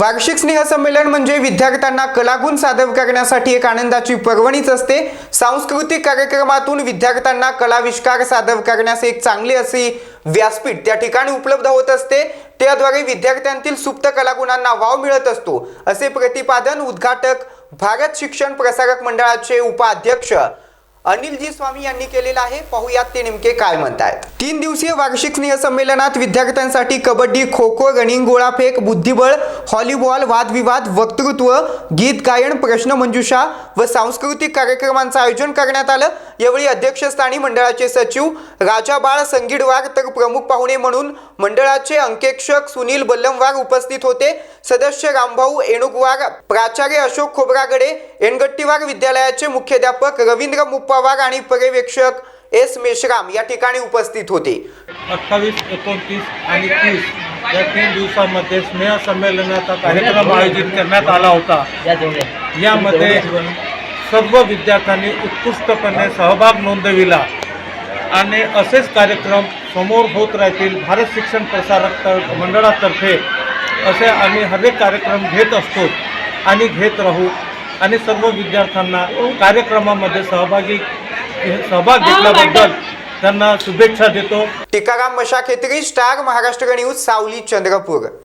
वार्षिक स्नेहसंमेलन म्हणजे विद्यार्थ्यांना कलागुण सादर करण्यासाठी एक आनंदाची पर्वणीच असते. सांस्कृतिक कार्यक्रमातून विद्यार्थ्यांना कलाविष्कार सादर करण्यास एक चांगले असे व्यासपीठ त्या ठिकाणी उपलब्ध होत असते. त्याद्वारे विद्यार्थ्यांतील सुप्त कलागुणांना वाव मिळत असतो. असे प्रतिपादन उद्घाटक भारत शिक्षण प्रसारक मंडळाचे उपाध्यक्ष अनिलजी स्वामी यांनी केलेलं आहे. पाहूयात ते नेमके काय म्हणतात तीन दिवसीय वार्षिक स्नेह संमेलनात विद्यार्थ्यांसाठी कबड्डी खो खो रनिंग गोळाफेक बुद्धिबळ व्हॉलीबॉल वादविवाद वक्तृत्व गीत गायन प्रश्नमंजुषा व सांस्कृतिक कार्यक्रमांचं आयोजन करण्यात आलं. यावेळी अध्यक्षस्थानी मंडळाचे सचिव राजाबाळ संगीडवार तर प्रमुख पाहुणे म्हणून मंडळाचे अंकेक्षक सुनील बल्लमवार उपस्थित होते. सदस्य रामभाऊ एणुकवार प्राचार्य अशोक खोब्रागडे एनगट्टीवार विद्यालयाचे मुख्याध्यापक रवींद्र मुप्पावार आणि पर्यवेक्षक एस मेश्राम या ठिकाणी उपस्थित होते. अठ्ठावीस एकोणतीस आणि तीस. या तीन दिवसामध्ये स्नेहसंमेलनाचा कार्यक्रम आयोजित करण्यात आला होता. यामध्ये सर्व विद्यार्थ्यांनी उत्कृष्टपणे सहभाग नोंदविला आणि असेच कार्यक्रम समोर होत राहतील भारत शिक्षण प्रसारक तर- मंडळातर्फे. असे आम्ही हरेक कार्यक्रम घेत असतो आणि घेत राहू आणि सर्व विद्यार्थ्यांना कार्यक्रमामध्ये सहभागी सहभाग घेतल्याबद्दल त्यांना शुभेच्छा देतो. Tikaram Mashakhetri star Maharashtra news Saoli Chandrapur.